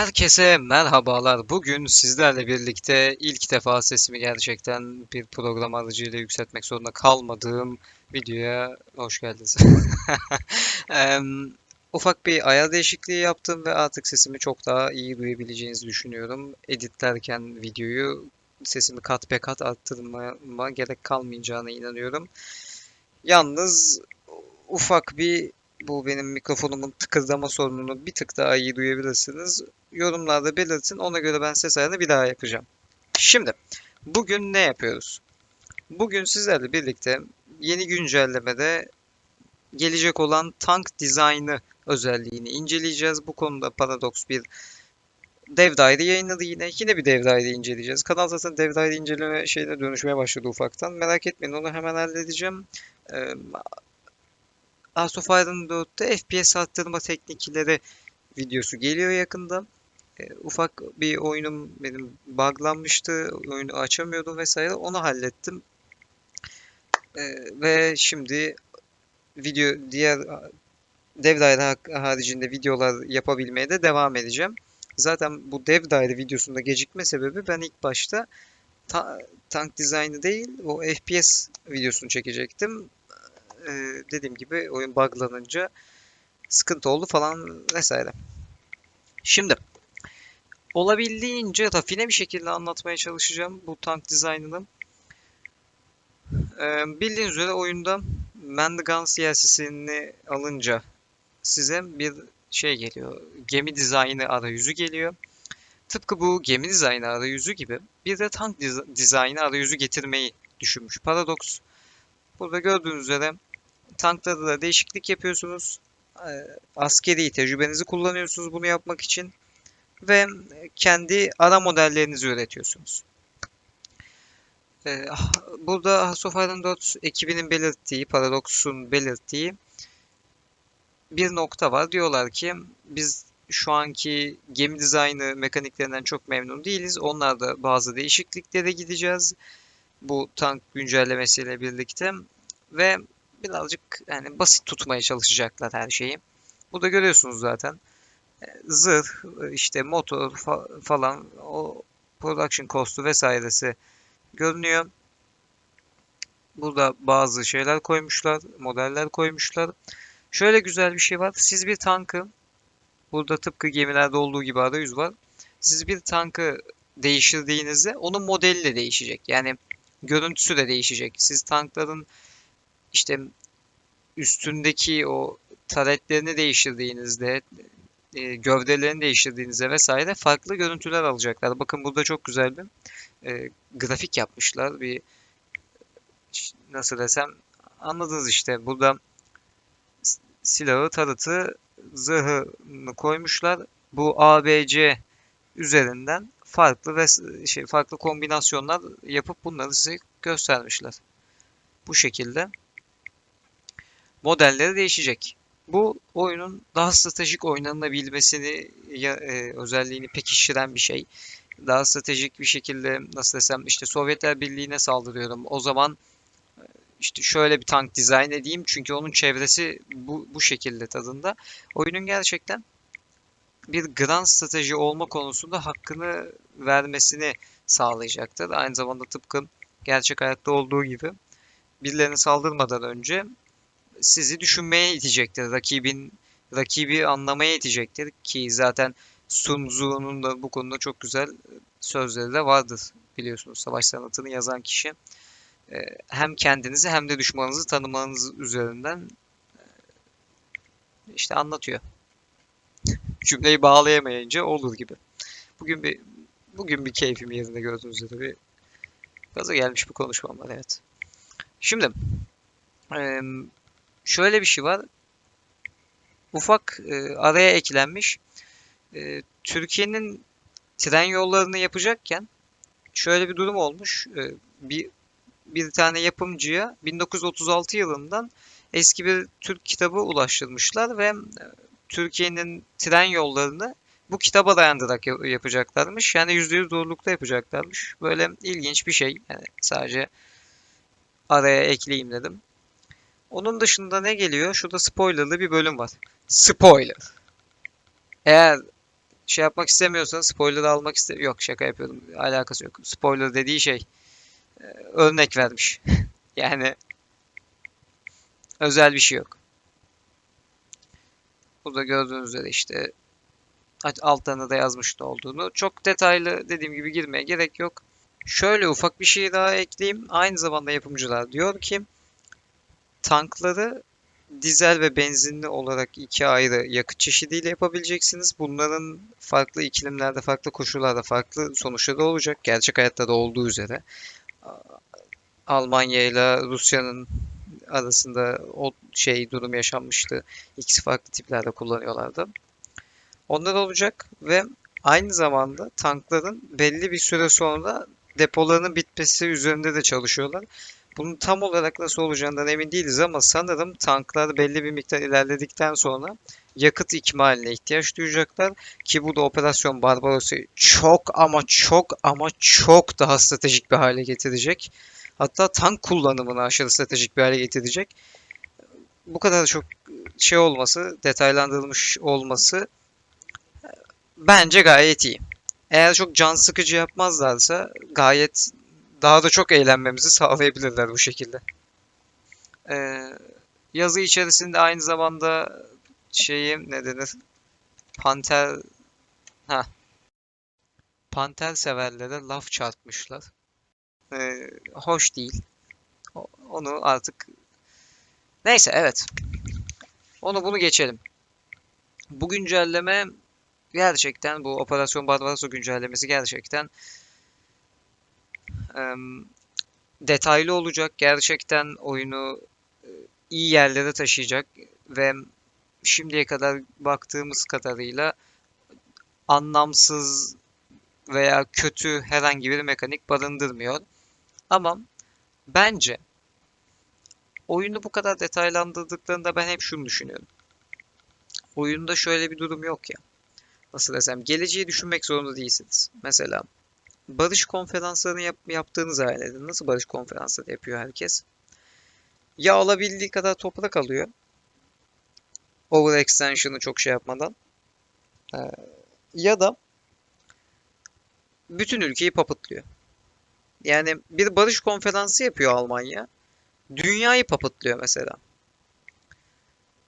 Herkese merhabalar. Bugün sizlerle birlikte ilk defa sesimi gerçekten bir program aracıyla yükseltmek zorunda kalmadığım videoya hoş geldiniz. Em, ufak bir ayar değişikliği yaptım ve artık sesimi çok daha iyi duyabileceğinizi düşünüyorum. Editlerken videoyu sesimi kat be kat arttırmama gerek kalmayacağına inanıyorum. Yalnız ufak bir bu benim mikrofonumun tıkırdama sorununu bir tık daha iyi duyabilirsiniz. Yorumlarda belirtin. Ona göre ben ses ayarını bir daha yapacağım. Şimdi bugün ne yapıyoruz? Bugün sizlerle birlikte yeni güncellemede gelecek olan tank dizaynı özelliğini inceleyeceğiz. Bu konuda Paradox bir dev daire yayınladı yine. Yine bir dev daire inceleyeceğiz. Kanal zaten dev daire inceleme şeyine dönüşmeye başladı ufaktan. Merak etmeyin onu hemen halledeceğim. Ee, Hearts of Iron 4'te FPS arttırma teknikleri videosu geliyor yakında. E, ufak bir oyunum benim buglanmıştı. Oyunu açamıyordum vesaire. Onu hallettim. E, ve şimdi video diğer dev daire haricinde videolar yapabilmeye de devam edeceğim. Zaten bu dev daire videosunda gecikme sebebi ben ilk başta ta- tank dizaynı değil o FPS videosunu çekecektim. E, dediğim gibi oyun buglanınca sıkıntı oldu falan vesaire. Şimdi olabildiğince rafine bir şekilde anlatmaya çalışacağım bu tank dizaynını. Ee, bildiğiniz üzere oyunda Mendigan CLC'sini alınca size bir şey geliyor. Gemi dizaynı arayüzü geliyor. Tıpkı bu gemi dizaynı arayüzü gibi bir de tank diz- dizaynı arayüzü getirmeyi düşünmüş Paradox. Burada gördüğünüz üzere tanklarda da değişiklik yapıyorsunuz. Ee, askeri tecrübenizi kullanıyorsunuz bunu yapmak için ve kendi ana modellerinizi üretiyorsunuz. Ee, ah, burada House of Iron 4 ekibinin belirttiği, Paradox'un belirttiği bir nokta var. Diyorlar ki biz şu anki gemi dizaynı mekaniklerinden çok memnun değiliz. Onlarda bazı değişikliklere gideceğiz. Bu tank güncellemesiyle birlikte ve birazcık yani basit tutmaya çalışacaklar her şeyi. Burada görüyorsunuz zaten zırh, işte motor fa- falan o production cost'u vesairesi görünüyor. Burada bazı şeyler koymuşlar, modeller koymuşlar. Şöyle güzel bir şey var. Siz bir tankı, burada tıpkı gemilerde olduğu gibi arayüz var. Siz bir tankı değiştirdiğinizde onun modeli de değişecek. Yani görüntüsü de değişecek. Siz tankların işte üstündeki o taretlerini değiştirdiğinizde, e, gövdelerini değiştirdiğinizde vesaire farklı görüntüler alacaklar. Bakın burada çok güzel bir e, grafik yapmışlar. Bir nasıl desem anladınız işte. Burada silahı, tarıtı, zırhını koymuşlar. Bu ABC üzerinden farklı ve şey farklı kombinasyonlar yapıp bunları size göstermişler. Bu şekilde modelleri değişecek. Bu oyunun daha stratejik oynanabilmesini ya, e, özelliğini pekiştiren bir şey. Daha stratejik bir şekilde nasıl desem işte Sovyetler Birliği'ne saldırıyorum. O zaman e, işte şöyle bir tank dizayn edeyim çünkü onun çevresi bu, bu şekilde tadında. Oyunun gerçekten bir grand strateji olma konusunda hakkını vermesini sağlayacaktır. Aynı zamanda tıpkı gerçek hayatta olduğu gibi birilerine saldırmadan önce sizi düşünmeye itecektir. Rakibin rakibi anlamaya itecektir ki zaten Sun Tzu'nun da bu konuda çok güzel sözleri de vardır biliyorsunuz. Savaş sanatını yazan kişi Ee, hem kendinizi hem de düşmanınızı tanımanız üzerinden e, işte anlatıyor. Cümleyi bağlayamayınca olur gibi. Bugün bir bugün bir keyfim yerinde gördüğünüz üzere bir gaza gelmiş bir konuşmam evet. Şimdi şöyle bir şey var. Ufak e, araya eklenmiş. E, Türkiye'nin tren yollarını yapacakken şöyle bir durum olmuş. E, bir bir tane yapımcıya 1936 yılından eski bir Türk kitabı ulaştırmışlar ve e, Türkiye'nin tren yollarını bu kitaba dayandırarak ya- yapacaklarmış. Yani %100 doğrulukta yapacaklarmış. Böyle ilginç bir şey. Yani sadece araya ekleyeyim dedim. Onun dışında ne geliyor? Şurada spoilerlı bir bölüm var. Spoiler. Eğer şey yapmak istemiyorsanız spoiler almak iste yok şaka yapıyorum alakası yok. Spoiler dediği şey e, örnek vermiş. Yani özel bir şey yok. Burada gördüğünüz üzere işte alt- altlarına da yazmış ne olduğunu. Çok detaylı dediğim gibi girmeye gerek yok. Şöyle ufak bir şey daha ekleyeyim. Aynı zamanda yapımcılar diyor ki tankları dizel ve benzinli olarak iki ayrı yakıt çeşidiyle yapabileceksiniz. Bunların farklı iklimlerde, farklı koşullarda farklı sonuçları olacak. Gerçek hayatta da olduğu üzere. Almanya ile Rusya'nın arasında o şey durum yaşanmıştı. İkisi farklı tiplerde kullanıyorlardı. Onlar olacak ve aynı zamanda tankların belli bir süre sonra depolarının bitmesi üzerinde de çalışıyorlar. Bunun tam olarak nasıl olacağından emin değiliz ama sanırım tanklar belli bir miktar ilerledikten sonra yakıt ikmaline ihtiyaç duyacaklar ki bu da Operasyon Barbaros'u çok ama çok ama çok daha stratejik bir hale getirecek. Hatta tank kullanımını aşırı stratejik bir hale getirecek. Bu kadar çok şey olması, detaylandırılmış olması bence gayet iyi. Eğer çok can sıkıcı yapmazlarsa gayet daha da çok eğlenmemizi sağlayabilirler bu şekilde. Ee, yazı içerisinde aynı zamanda şeyi ne denir? Panter ha Panter severlere laf çarpmışlar. Ee, hoş değil. Onu artık neyse evet. Onu bunu geçelim. Bu güncelleme gerçekten bu Operasyon Barbarossa güncellemesi gerçekten detaylı olacak. Gerçekten oyunu e, iyi yerlere taşıyacak ve şimdiye kadar baktığımız kadarıyla anlamsız veya kötü herhangi bir mekanik barındırmıyor. Ama bence oyunu bu kadar detaylandırdıklarında ben hep şunu düşünüyorum. Oyunda şöyle bir durum yok ya. Nasıl desem, geleceği düşünmek zorunda değilsiniz. Mesela barış konferanslarını yap- yaptığınız hayal. Nasıl barış konferansları yapıyor herkes? Ya alabildiği kadar toprak alıyor. Overextension'ı çok şey yapmadan. Ee, ya da bütün ülkeyi papıtlıyor. Yani bir barış konferansı yapıyor Almanya. Dünyayı papıtlıyor mesela.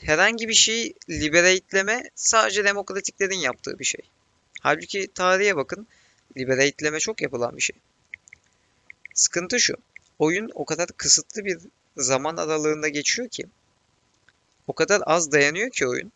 Herhangi bir şeyi liberate'leme sadece demokratiklerin yaptığı bir şey. Halbuki tarihe bakın. Liberate'leme çok yapılan bir şey. Sıkıntı şu. Oyun o kadar kısıtlı bir zaman aralığında geçiyor ki o kadar az dayanıyor ki oyun.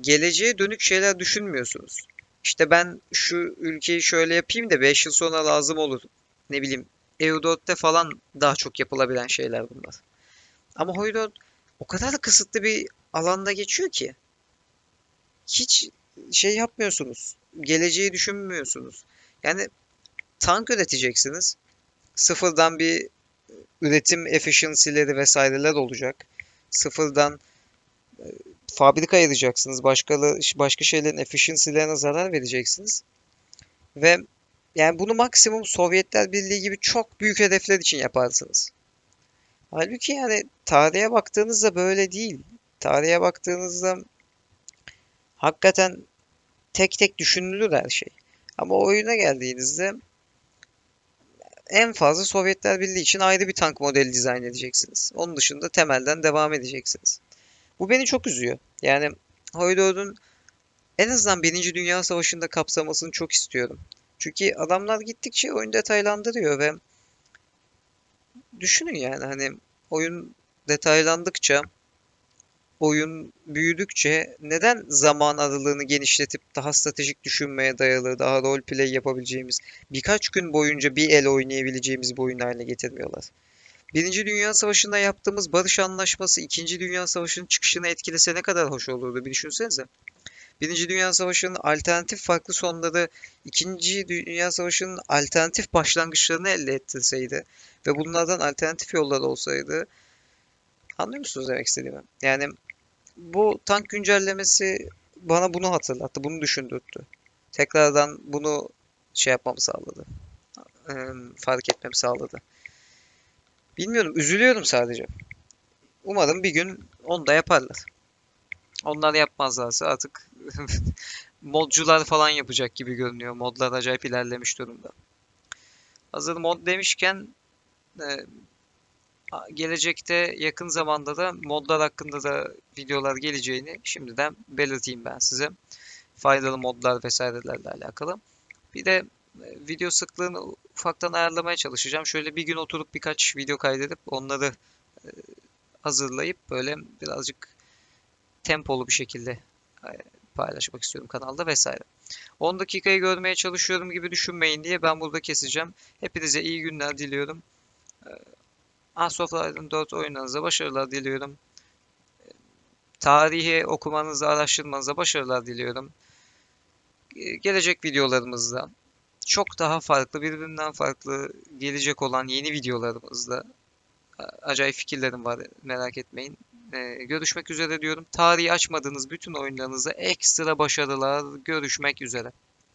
Geleceğe dönük şeyler düşünmüyorsunuz. İşte ben şu ülkeyi şöyle yapayım da 5 yıl sonra lazım olur. Ne bileyim EU4'te falan daha çok yapılabilen şeyler bunlar. Ama Hoydot o kadar kısıtlı bir alanda geçiyor ki hiç şey yapmıyorsunuz. Geleceği düşünmüyorsunuz. Yani tank üreteceksiniz. Sıfırdan bir üretim efficiency'leri vesaireler olacak. Sıfırdan e, fabrika ayıracaksınız. Başka başka şeylerin efficiency'lerine zarar vereceksiniz. Ve yani bunu maksimum Sovyetler Birliği gibi çok büyük hedefler için yaparsınız. Halbuki yani tarihe baktığınızda böyle değil. Tarihe baktığınızda hakikaten tek tek düşünülür her şey. Ama oyuna geldiğinizde en fazla Sovyetler Birliği için ayrı bir tank modeli dizayn edeceksiniz. Onun dışında temelden devam edeceksiniz. Bu beni çok üzüyor. Yani Hoydor'un en azından Birinci Dünya Savaşı'nda kapsamasını çok istiyorum. Çünkü adamlar gittikçe oyun detaylandırıyor ve düşünün yani hani oyun detaylandıkça oyun büyüdükçe neden zaman aralığını genişletip daha stratejik düşünmeye dayalı, daha roleplay yapabileceğimiz, birkaç gün boyunca bir el oynayabileceğimiz bir oyun haline getirmiyorlar? Birinci Dünya Savaşı'nda yaptığımız barış anlaşması İkinci Dünya Savaşı'nın çıkışını etkilese ne kadar hoş olurdu bir düşünsenize. Birinci Dünya Savaşı'nın alternatif farklı sonları İkinci Dünya Savaşı'nın alternatif başlangıçlarını elde ettirseydi ve bunlardan alternatif yollar olsaydı anlıyor musunuz demek istediğimi? Yani bu tank güncellemesi bana bunu hatırlattı, bunu düşündürttü. Tekrardan bunu şey yapmamı sağladı. Fark etmemi sağladı. Bilmiyorum, üzülüyorum sadece. Umarım bir gün onu da yaparlar. Onlar yapmazlarsa artık modcular falan yapacak gibi görünüyor. Modlar acayip ilerlemiş durumda. Hazır mod demişken gelecekte yakın zamanda da modlar hakkında da videolar geleceğini şimdiden belirteyim ben size. Faydalı modlar vesairelerle alakalı. Bir de e, video sıklığını ufaktan ayarlamaya çalışacağım. Şöyle bir gün oturup birkaç video kaydedip onları e, hazırlayıp böyle birazcık tempolu bir şekilde e, paylaşmak istiyorum kanalda vesaire. 10 dakikayı görmeye çalışıyorum gibi düşünmeyin diye ben burada keseceğim. Hepinize iyi günler diliyorum. Asphalt 4 oyunlarınıza başarılar diliyorum. Tarihi okumanızı, araştırmanıza başarılar diliyorum. Ee, Gelecek videolarımızda çok daha farklı, birbirinden farklı gelecek olan yeni videolarımızda acayip fikirlerim var, merak etmeyin. Ee, görüşmek üzere diyorum. Tarihi açmadığınız bütün oyunlarınıza ekstra başarılar. Görüşmek üzere.